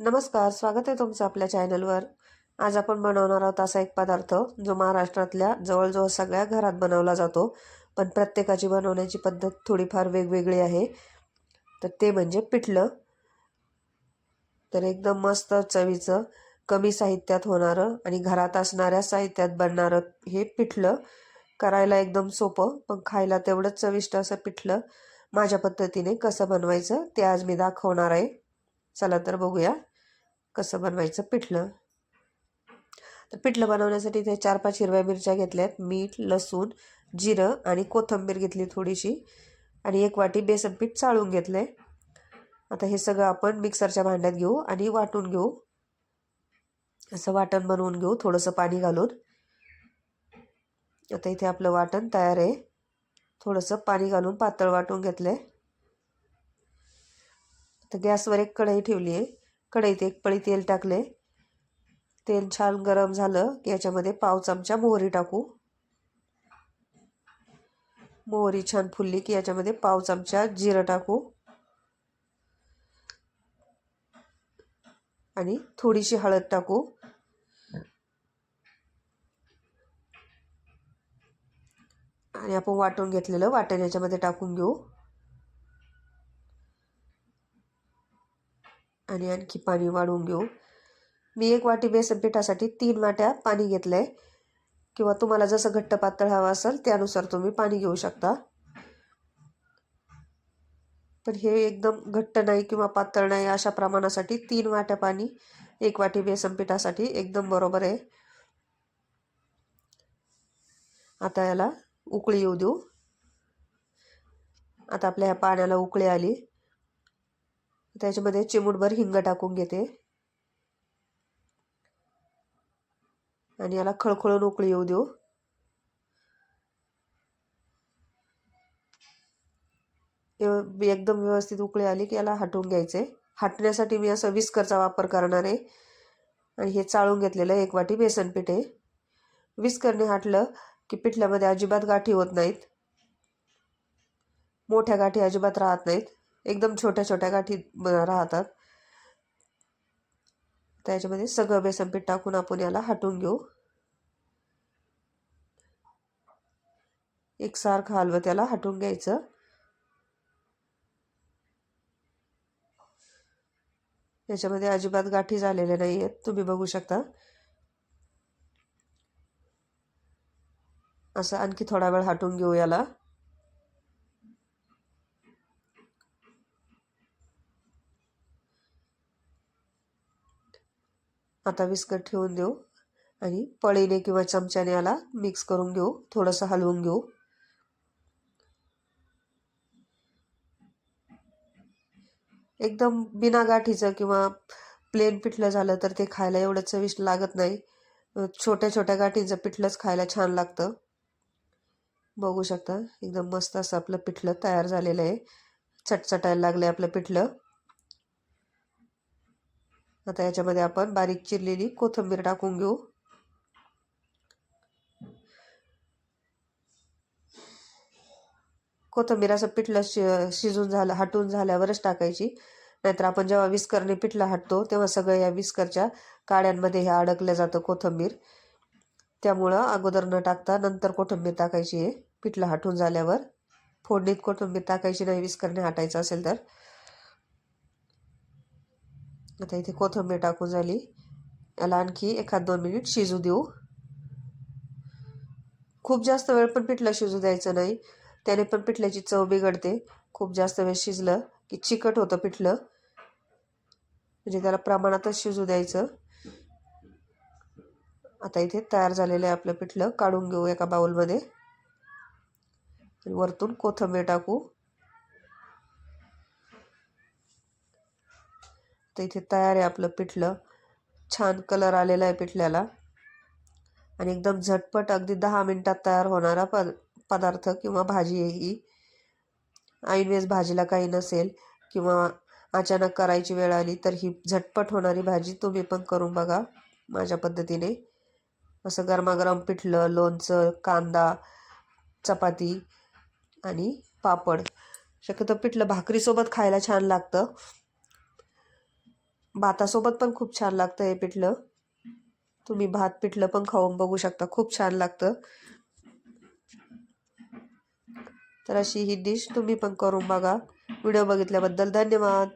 नमस्कार स्वागत आहे तुमचं आपल्या चॅनलवर. आज आपण बनवणार आहोत असा एक पदार्थ जो महाराष्ट्रातल्या जवळजवळ सगळ्या घरात बनवला जातो पण प्रत्येकाची बनवण्याची पद्धत थोडीफार वेगवेगळी आहे. तर ते म्हणजे पिठलं. तर एकदम मस्त चवीचं कमी साहित्यात होणारं आणि घरात असणाऱ्या साहित्यात बनणारं हे पिठलं. करायला एकदम सोपं पण खायला तेवढंच चविष्ट असं पिठलं. माझ्या पद्धतीने कसं बनवायचं ते आज मी दाखवणार आहे. चला तर बघूया कसं बनवायचं पिठलं. तर पिठलं बनवण्यासाठी इथे चार पाच हिरव्या मिरच्या घेतल्यात मीठ लसूण जिरं आणि कोथिंबीर घेतली थोडीशी. आणि एक वाटी बेसन पीठ चाळून घेतलं आहे आता हे सगळं आपण मिक्सरच्या भांड्यात घेऊ आणि वाटून घेऊ. असं वाटण बनवून घेऊ थोडंसं पाणी घालून. आता इथे आपलं वाटण तयार आहे. थोडंसं पाणी घालून पातळ वाटून घेतलं आहे तर गॅसवर एक कढई ठेवली आहे. कढईत एक पळी तेल टाकले तेल छान गरम झालं की याच्यामध्ये पाव चमचा मोहरी टाकू. मोहरी छान फुलली की याच्यामध्ये पाव चमचा जिरं टाकू. आणि थोडीशी हळद टाकू. आणि आपण वाटून घेतलेलं वाटण याच्यामध्ये टाकून घेऊ. आणि आणखी पाणी वाढवून घेऊ. मी एक वाटी बेसन पिठासाठी तीन वाट्या पाणी घेतलं आहे किंवा तुम्हाला जसं घट्ट पातळ हवं असेल त्यानुसार तुम्ही पाणी घेऊ शकता. पण हे एकदम घट्ट नाही किंवा पातळ नाही अशा प्रमाणासाठी तीन वाट्या पाणी एक वाटी बेसन पिठासाठी एकदम बरोबर आहे. आता याला उकळी येऊ देऊ. आता आपल्या ह्या पाण्याला उकळी आली. त्याच्यामध्ये चिमूटभर हिंग टाकून घेते. आणि याला खळखळून उकळी येऊ देऊ. एकदम व्यवस्थित उकळी आली की याला हटवून घ्यायचे. हटण्यासाठी मी असं विस्करचा वापर करणार आहे. आणि हे चाळून घेतलेलं एक वाटी बेसन पीठ. आहे विस्करने हटलं की पिठल्यामध्ये अजिबात गाठी होत नाहीत. मोठ्या गाठी अजिबात राहत नाहीत. एकदम छोट्या छोट्या गाठी राहतात. त्याच्यामध्ये सगळं बेसन पीठ टाकून आपण याला हटवून घेऊ. एकसारखं हलवं त्याला हटवून घ्यायचं. याच्यामध्ये अजिबात गाठी झालेल्या नाही आहेत तुम्ही बघू शकता. असं आणखी थोडा वेळ हटवून घेऊ याला. आता विस्कट ठेवून देऊ. आणि पळीने किंवा चमच्याने याला मिक्स करून घेऊ. थोडंसं हलवून घेऊ. एकदम बिना गाठीचं किंवा प्लेन पिठलं झालं तर ते खायला एवढं चविष्ट लागत नाही. छोट्या छोट्या गाठींचं पिठलंच खायला छान लागतं. बघू शकता एकदम मस्त असं आपलं पिठलं तयार झालेलं आहे. चटचटायला लागलं आहे आपलं पिठलं. आता याच्यामध्ये आपण बारीक चिरलेली कोथिंबीर टाकून घेऊ. कोथिंबीर असं पिठलं शि शिजून झालं हटून झाल्यावरच टाकायची. नाहीतर आपण जेव्हा विस्करने पिठलं हटतो तेव्हा सगळं या विस्करच्या काड्यांमध्ये हे अडकलं जातं कोथिंबीर. त्यामुळं अगोदर न टाकता नंतर कोथिंबीर टाकायची आहे. पिठलं हटून झाल्यावर फोडणीत कोथिंबीर टाकायची नाही विस्करणे हटायचं असेल तर. आता इथे कोथिंबीर टाकून झाली. याला आणखी एखाद दोन मिनिट शिजू देऊ. खूप जास्त वेळ पण पिठलं शिजू द्यायचं नाही. त्याने पण पिठल्याची चव बिघडते. खूप जास्त वेळ शिजलं की चिकट होतं पिठलं. म्हणजे त्याला प्रमाणातच शिजू द्यायचं. आता इथे तयार झालेलं आहे आपलं पिठलं. काढून घेऊ एका बाउलमध्ये वरतून कोथिंबीर टाकू. तर इथे तयार आहे आपलं पिठलं. छान कलर आलेला आहे पिठल्याला. आणि एकदम झटपट अगदी दहा मिनटात तयार होणारा प पदार्थ किंवा भाजी आहे ही. ऐनवेळेस भाजीला काही नसेल किंवा अचानक करायची वेळ आली तर ही झटपट होणारी भाजी तुम्ही पण करून बघा माझ्या पद्धतीने. असं गरमागरम पिठलं लोणचं कांदा चपाती आणि पापड. शक्यतो पिठलं भाकरीसोबत खायला छान लागतं. भातासोबत पण खूप छान लागतं हे पिठलं. तुम्ही भात पिठलं पण खाऊन बघू शकता खूप छान लागतं. तर अशी ही डिश तुम्ही पण करून बघा. व्हिडिओ बघितल्याबद्दल धन्यवाद.